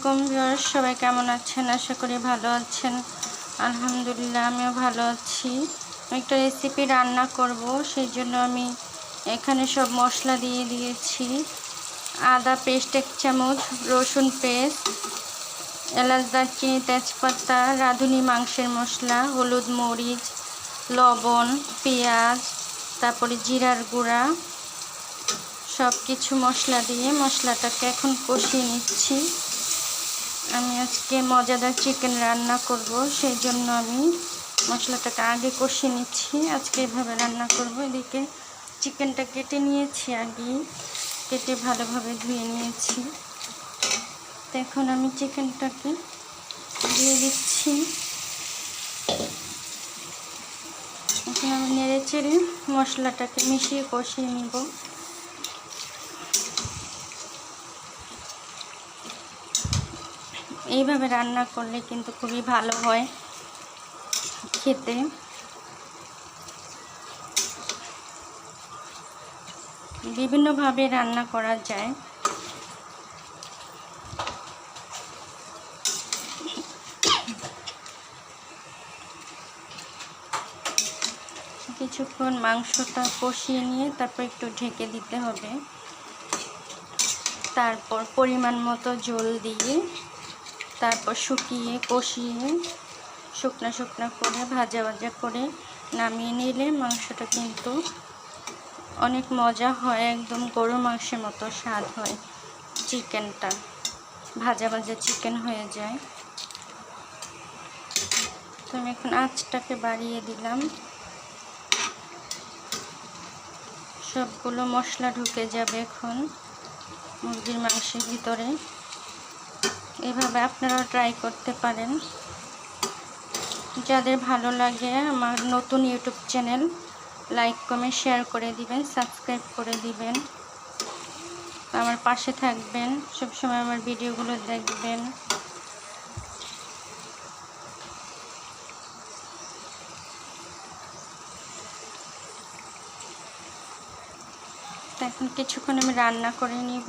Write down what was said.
আলাইকুম ভিউয়ার্স, সবাই কেমন আছেন? আশা করি ভালো আছেন। আলহামদুলিল্লাহ, আমিও ভালো আছি। একটা রেসিপি রান্না করব, সেই জন্য আমি এখানে সব মশলা দিয়ে দিয়েছি। আদা পেস্ট এক চামচ, রসুন পেস্ট এলাচ, দারচিনি, তেজপাতা, রাঁধুনি মাংসের মশলা, হলুদ মরিচ, লবণ, পেঁয়াজ, তারপরে জিরার গুঁড়া সব কিছু মশলা দিয়ে মশলাটাকে এখন কষিয়ে নিচ্ছি। আমি আজকে মজাদার চিকেন রান্না করব, সেই জন্য আমি মশলাটাকে আগে কষিয়ে নিচ্ছি। আজকে এভাবে রান্না করব, এদিকে চিকেনটা কেটে নিয়েছি, আগে কেটে ভালোভাবে ধুয়ে নিয়েছি। তো এখন আমি চিকেনটাকে দিয়ে দিচ্ছি। এখন আমি নেড়ে চেড়ে মশলাটাকে মিশিয়ে কষিয়ে নিব। এইভাবে রান্না করলে কিন্তু খুবই ভালো হয় খেতে। বিভিন্নভাবে রান্না করা যায়। কিছুক্ষণ মাংসটা কষিয়ে নিয়ে তারপর একটু ঢেকে দিতে হবে। তারপর পরিমাণ মতো জল দিয়ে তারপর শুকিয়ে, কষিয়ে, শুকনা শুকনা করে, ভাজা ভাজা করে নামিয়ে নিলে মাংসটা কিন্তু অনেক মজা হয়, একদম গরু মাংসের মতো স্বাদ হয়। চিকেনটা ভাজা ভাজা চিকেন হয়ে যায়। তো আমি এখন আঁচটাকে বাড়িয়ে দিলাম। সবগুলো মশলা ঢুকে যাবে এখন মুরগির মাংসের ভিতরে। এভাবে আপনারাও ট্রাই করতে পারেন। যাদের ভালো লাগে আমার নতুন YouTube channel like comment share করে দিবেন সাবস্ক্রাইব করে দিবেন। আমার পাশে থাকবেন, সবসময় আমার ভিডিওগুলো দেখবেন। এখন কিছুক্ষণ আমি রান্না করে নিব।